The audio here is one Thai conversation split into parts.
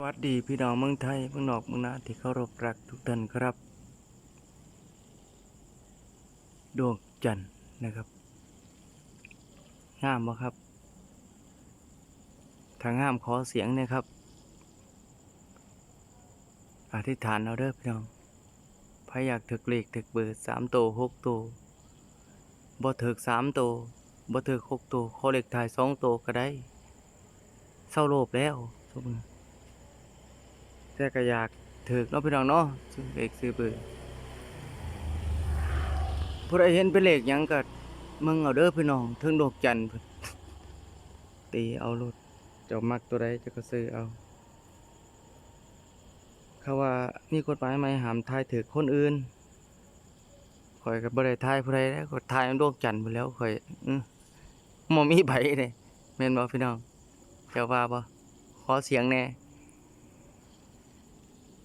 สวัสดีพี่น้องเมืองไทยเมืองนอกเมืองนาที่เคารพรักทุกท่านครับ ดวงจันทร์นะครับงามบ่ครับ ทางงามขอเสียงนะครับ อธิษฐานเอาเด้อพี่น้องพายอยากถึกเลขถึกเบอร์สามโตหกโตบ่ถึกสามโตบ่ถึกหกโตขอเลขถ่ายสองโตก็ได้เศร้าโลภแล้วทุกมือ แต่ก็อยากถือเนาะพี่น้องเนาะซื้อเลขซื้อเบอร์ผู้ใดเห็นเป็นเลขหยังก็มึงเอาเด้อพี่น้องเถึงดอกจันทร์พุ่นตีเอารถเจ้ามักตัวใดเจะก็ซื้อเอา เขาว่ามีกฎหมายไหมห้ามทายถือคนอื่นข่อยก็บ่ได้ทายผู้ใดแล้วก็ทายมันดวงจันทร์ไปแล้วข่อยอื้อบ่มีไผเด้แม่นบ่พี่น้องเจ้าว่าบ่ขอเสียงแหน่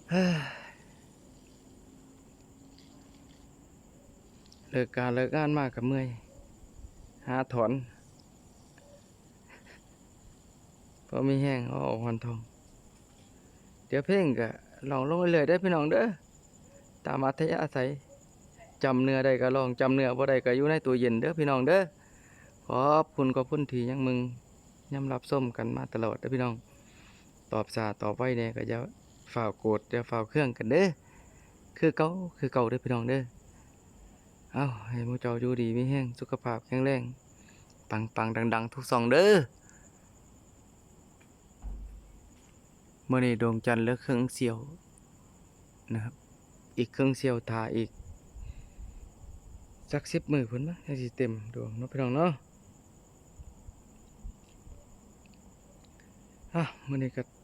เลิกการเลิกงานมากกับเมื่อย หาถอนพอมีแห้งเอาออกวันทอง เดี๋ยวเพลงก็ลองลงเรื่อยได้พี่น้องเด้อ ตามอัธยาศัยจำเนื้อได้ก็ลองจำเนื้อบ่ได้ก็อยู่ในตู้เย็นเด้อพี่น้องเด้อ ขอบคุณขอบคุณทียังมึงยำรับส้มกันมาตลอดเด้อพี่น้อง ตอบสาตอบไว้เนี่ยก็จะ ฝ่าวโกรธอย่าฝ่าวเครื่องกันเด้อคือเก่าคือเก่าเด้อพี่น้องเด้อเอ้าให้มูเจ้าอยู่ดีมีแห้งสุขภาพแข็งแรงปังปังดังดังๆทุกสองเด้อเมื่อนี้ดวงจันทร์เลือเครึ่องเสียวนะครับ อีกเครึ่องเสียวทาอีกสักสิบมือพุ่นมั้งให้สิเต็มดวงเนาะพี่น้องเนาะอะมื่อนี้ก็ห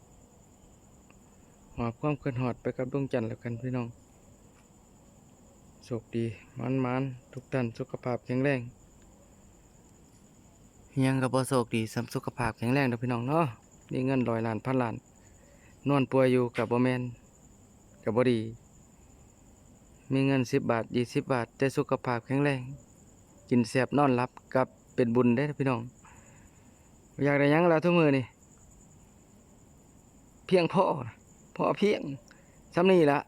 อบความเกินหอดไปกับดวงจันทร์แล้วกันพี่น้องโชคดีมันมันทุกท่านสุขภาพแข็งแรงยังกับบ่โชคดีสำสุขภาพแข็งแรงเด้อพี่น้องเนาะมีเงินร้อยล้านพันล้านนอนป่วยอยู่กับบ่แมนกับบ่ดี มีเงินสิบบาทยี่สิบบาทแต่สุขภาพแข็งแรง กินแซ่บนอนหลับกับเป็นบุญได้พี่น้อง อยากได้ยังแล้วทุกมือนี่เพียงพอ พอเพียงสำนีละ